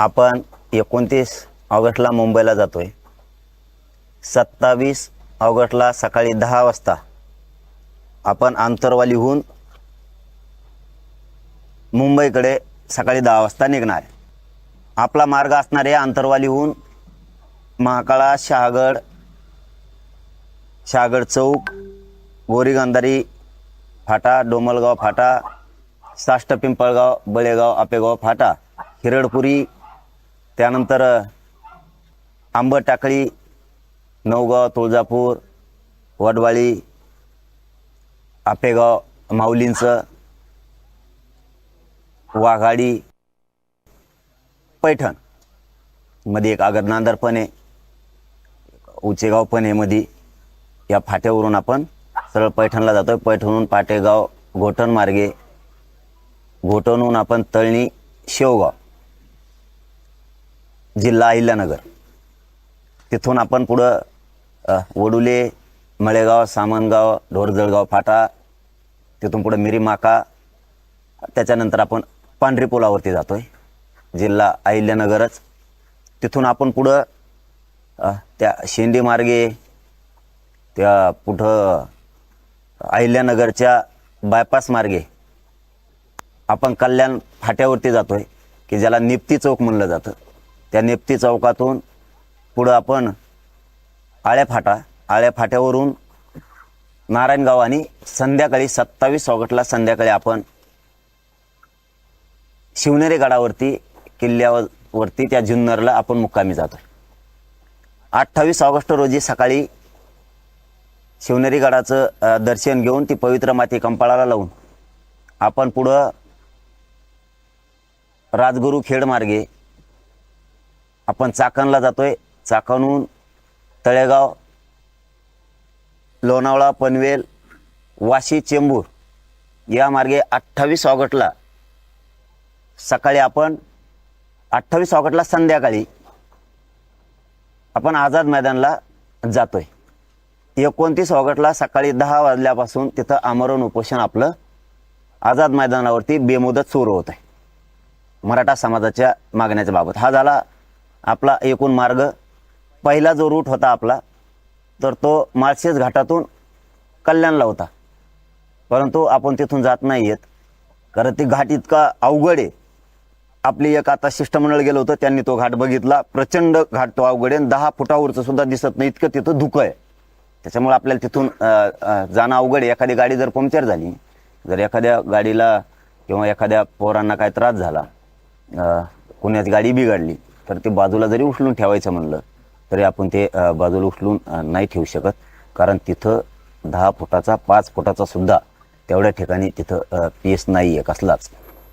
आपण एकोणतीस ऑगस्टला मुंबईला जातोय. सत्तावीस ऑगस्टला सकाळी दहा वाजता आपण आंतरवालीहून मुंबईकडे सकाळी दहा वाजता निघणार. आपला मार्ग असणार आहे आंतरवालीहून महाकाळा शहागड शहागड चौक गोरीगंधारी फाटा डोमलगाव फाटा साष्ट पिंपळगाव बळेगाव आपेगाव फाटा हिरडपुरी त्यानंतर आंबट टाकळी नवगाव तुळजापूर वडवाळी आपेगाव माऊलींचं वाघाडी पैठण. मध्ये एक आगद नांदर पण आहे. उचेगाव पण आहे मध्ये या फाट्यावरून आपण सरळ पैठणला जातोय. पैठणहून पाटेगाव घोटण मार्गे घोटणहून आपण तळणी शेवगाव. जिल्हा अहिल्यानगर तिथून आपण पुढं वडुले मळेगाव सामनगाव ढोरजळगाव फाटा तिथून पुढं मिरीमाका त्याच्यानंतर आपण पांढरी पुलावरती आहे जिल्हा अहिल्यानगरच तिथून आपण पुढं त्या शेंडी मार्गे त्या पुढं अहिल्यानगरच्या बायपास मार्गे आपण कल्याण फाट्यावरती जातोय की ज्याला निप्ती चौक म्हणलं जातं. त्या नेप्ती चौकातून पुढं आपण आळ्या फाटा आळ्या फाट्यावरून नारायणगाव आणि संध्याकाळी सत्तावीस ऑगस्टला संध्याकाळी आपण शिवनेरी गडावरती किल्ल्यावरती त्या जुन्नरला आपण मुक्कामी जातो. अठ्ठावीस ऑगस्ट रोजी सकाळी शिवनेरी गडाचं दर्शन घेऊन ती पवित्र माती कंपाळाला लावून आपण पुढं राजगुरू खेड मार्गे आपण चाकणला जातोय. चाकणहून तळेगाव लोणावळा पनवेल वाशी चेंबूर या मार्गे अठ्ठावीस ऑगस्टला सकाळी आपण अठ्ठावीस ऑगस्टला संध्याकाळी आपण आझाद मैदानला जातोय. एकोणतीस ऑगस्टला सकाळी दहा वाजल्यापासून तिथं आमरण उपोषण आपलं आझाद मैदानावरती बेमुदत सुरू होत आहे मराठा समाजाच्या मागण्याच्या बाबत. हा झाला आपला एकूण मार्ग. पहिला जो रूट होता आपला तर तो माळशेज घाटातून कल्याणला होता. परंतु आपण तिथून जात नाही आहेत कारण ती घाट इतका अवघड आहे. आपली एक आता शिष्टमंडळ गेलं होतं त्यांनी तो घाट बघितला. प्रचंड घाट तो अवघड आहे आणि दहा फुटावरचं सुद्धा दिसत नाही. इतकं तिथं धुकं आहे. त्याच्यामुळे आपल्याला तिथून जाणं अवघड आहे. एखादी गाडी जर पंक्चर झाली जर एखाद्या गाडीला किंवा एखाद्या पोरांना काय त्रास झाला कुण्याची गाडी बिघडली तर ते बाजूला जरी उचलून ठेवायचं म्हणलं तरी आपण ते बाजूला उचलून नाही ठेवू शकत. कारण तिथं दहा फुटाचा पाच फुटाचा सुद्धा तेवढ्या ठिकाणी तिथं पीस नाही आहे कसलाच.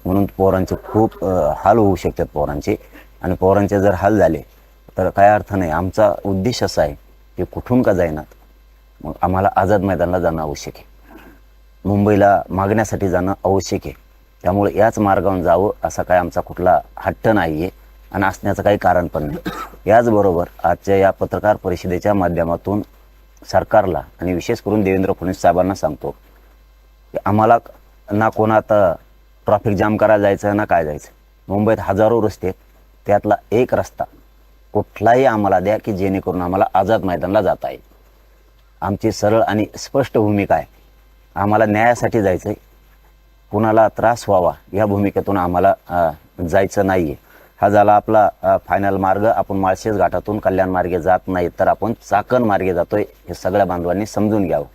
म्हणून पोरांचे खूप हाल होऊ शकतात पोरांचे. आणि पोरांचे जर हाल झाले तर काय अर्थ नाही. आमचा उद्देश असा आहे की कुठून का जाईनात मग आम्हाला आझाद मैदानाला जाणं आवश्यक आहे. मुंबईला मागण्यासाठी जाणं आवश्यक आहे. त्यामुळे याच मार्गावर जावं असा काय आमचा कुठला हट्ट नाही आहे आणि असण्याचं काही कारण पण नाही. याचबरोबर आजच्या या पत्रकार परिषदेच्या माध्यमातून सरकारला आणि विशेष करून देवेंद्र फडणवीस साहेबांना सांगतो की आम्हाला ना कोणात ट्रॅफिक जाम करायला जायचं ना काय जायचं. मुंबईत हजारो रस्ते आहेत. त्यातला एक रस्ता कुठलाही आम्हाला द्या की जेणेकरून आम्हाला आझाद मैदानला जाता येईल. आमची सरळ आणि स्पष्ट भूमिका आहे. आम्हाला न्यायासाठी जायचं आहे कुणाला त्रास व्हावा या भूमिकेतून आम्हाला जायचं नाही आहे हा झाला आपला फायनल मार्ग. आपण माळशेज घाटातून कल्याण मार्गे जात नाही तर आपण चाकण मार्गे जातोय हे सगळ्या बांधवांनी समजून घ्यावं.